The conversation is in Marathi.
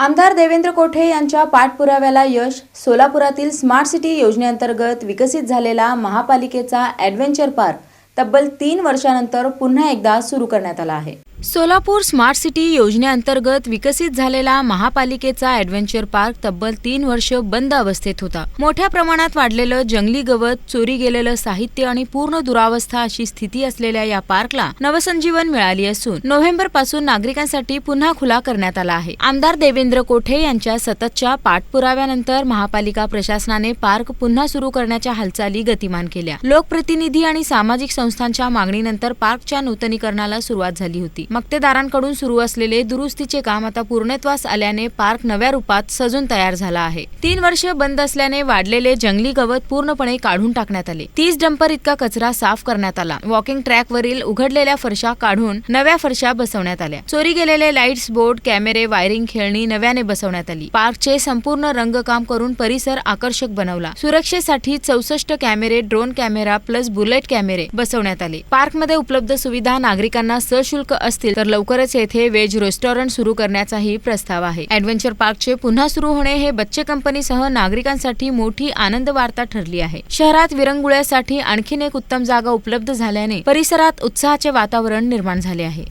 आमदार देवेंद्र कोठे यांच्या पाठपुराव्याला यश सोलापुरातील स्मार्ट सिटी योजनेअंतर्गत विकसित झालेला महापालिकेचा ॲडव्हेंचर पार्क तब्बल तीन वर्षानंतर पुन्हा एकदा सुरू करण्यात आला आहे. सोलापूर स्मार्ट सिटी योजनेअंतर्गत विकसित झालेला महापालिकेचा ॲडव्हेंचर पार्क तब्बल तीन वर्ष बंद अवस्थेत होता. मोठ्या प्रमाणात वाढलेलं जंगली गवत चोरी गेलेलं साहित्य आणि पूर्ण दुरावस्था अशी स्थिती असलेल्या या पार्कला नवसंजीवन मिळाली असून नोव्हेंबरपासून नागरिकांसाठी पुन्हा खुला करण्यात आला आहे. आमदार देवेंद्र कोठे यांच्या सततच्या पाठपुराव्यानंतर महापालिका प्रशासनाने पार्क पुन्हा सुरू करण्याच्या हालचाली गतिमान केल्या. लोकप्रतिनिधी आणि सामाजिक संस्थांच्या मागणीनंतर पार्कच्या नूतनीकरणाला सुरुवात झाली होती. मक्तेदारांकडून सुरू असलेले दुरुस्तीचे काम आता पूर्णत्वास आल्याने पार्क नव्या रूपात सजून तयार झाला आहे. तीन वर्ष बंद असल्याने वाढलेले जंगली गवत पूर्णपणे काढून टाकण्यात आले. तीस डंपर इतका कचरा साफ करण्यात आला. वॉकिंग ट्रॅक वरील उघडलेल्या फरशा काढून नव्या फरशा बसवण्यात आल्या. चोरी गेलेले लाईट्स बोर्ड कॅमेरे वायरिंग खेळणी नव्याने बसवण्यात आली. पार्कचे संपूर्ण रंगकाम करून परिसर आकर्षक बनवला. सुरक्षेसाठी चौसष्ट कॅमेरे ड्रोन कॅमेरा प्लस बुलेट कॅमेरे बसवण्यात आले. पार्कमध्ये उपलब्ध सुविधा नागरिकांना सशुल्क असतील तर लवकरच येथे वेज रेस्टॉरंट सुरू करण्याचाही प्रस्ताव आहे. ऍडव्हेंचर पार्कचे पुन्हा सुरू होणे हे बच्चे कंपनीसह नागरिकांसाठी मोठी आनंद वार्ता ठरली आहे. शहरात विरंगुळ्यासाठी आणखीन एक उत्तम जागा उपलब्ध झाल्याने परिसरात उत्साहाचे वातावरण निर्माण झाले आहे.